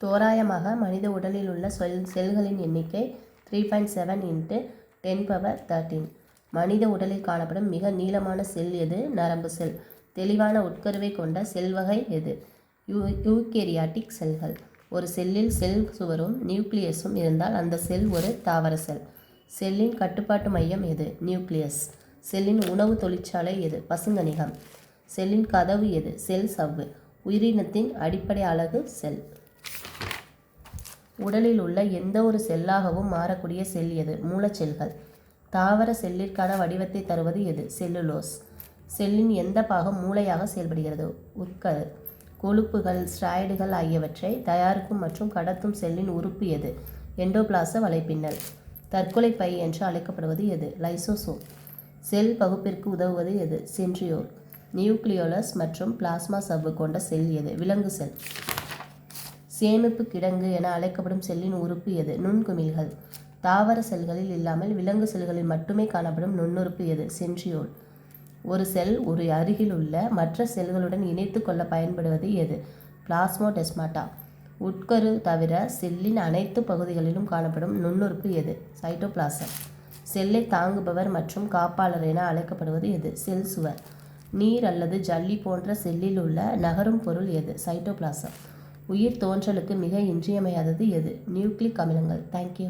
தோராயமாக மனித உடலில் உள்ள செல் செல்களின் எண்ணிக்கை three point seven into ten power thirteen மனித உடலில் காணப்படும் மிக நீளமான செல் எது? நரம்பு செல். தெளிவான உட்கருவை கொண்ட செல் வகை எது? யூ யூகேரியாட்டிக் செல்கள். ஒரு செல்லில் செல் சுவரும் நியூக்ளியஸும் இருந்தால் அந்த செல் ஒரு தாவர செல். செல்லின் கட்டுப்பாட்டு மையம் எது? நியூக்ளியஸ். செல்லின் உணவு தொழிற்சாலை எது? பசுங்கணிகம் செல்லின் கதவு எது? செல் சவ்வு. உயிரினத்தின் அடிப்படை அழகு செல். உடலில் உள்ள எந்த ஒரு செல்லாகவும் மாறக்கூடிய செல் எது? மூலச்செல்கள் தாவர செல்லிற்கான வடிவத்தை தருவது எது? செல்லுலோஸ். செல்லின் எந்த பாகம் மூளையாக செயல்படுகிறது? உட்கரு. கொழுப்புகள் ஸ்ட்ராய்டுகள் ஆகியவற்றை தயாரிக்கும் மற்றும் கடத்தும் செல்லின் உறுப்பு எது? எண்டோபிளாச வலைப்பின்னல். தற்கொலை பை என்று அழைக்கப்படுவது எது? லைசோசோம். செல் பகுப்பிற்கு உதவுவது எது? சென்ட்ரியோல். நியூக்ளியோலஸ் மற்றும் பிளாஸ்மா சவ்வு கொண்ட செல் எது? விலங்கு செல். சேமிப்பு கிடங்கு என அழைக்கப்படும் செல்லின் உறுப்பு எது? நுண்குமிழ்கள். தாவர செல்களில் இல்லாமல் விலங்கு செல்களில் மட்டுமே காணப்படும் நுண்ணுறுப்பு எது? சென்ட்ரியோல். ஒரு செல் ஒரு அருகில் உள்ள மற்ற செல்களுடன் இணைத்து கொள்ள பயன்படுவது எது? பிளாஸ்மோடெஸ்மாட்டா. உட்கரு தவிர செல்லின் அனைத்து பகுதிகளிலும் காணப்படும் நுண்ணுறுப்பு எது? சைட்டோபிளாசம். செல்லை தாங்குபவர் மற்றும் காப்பாளர் என அழைக்கப்படுவது எது? செல் சுவர். நீர் அல்லது ஜல்லி போன்ற செல்லில் உள்ள நகரும் பொருள் எது? சைட்டோபிளாசம். உயிர் தோன்றலுக்கு மிக இன்றியமையாதது எது? நியூக்ளிக் அமிலங்கள். தேங்க்யூ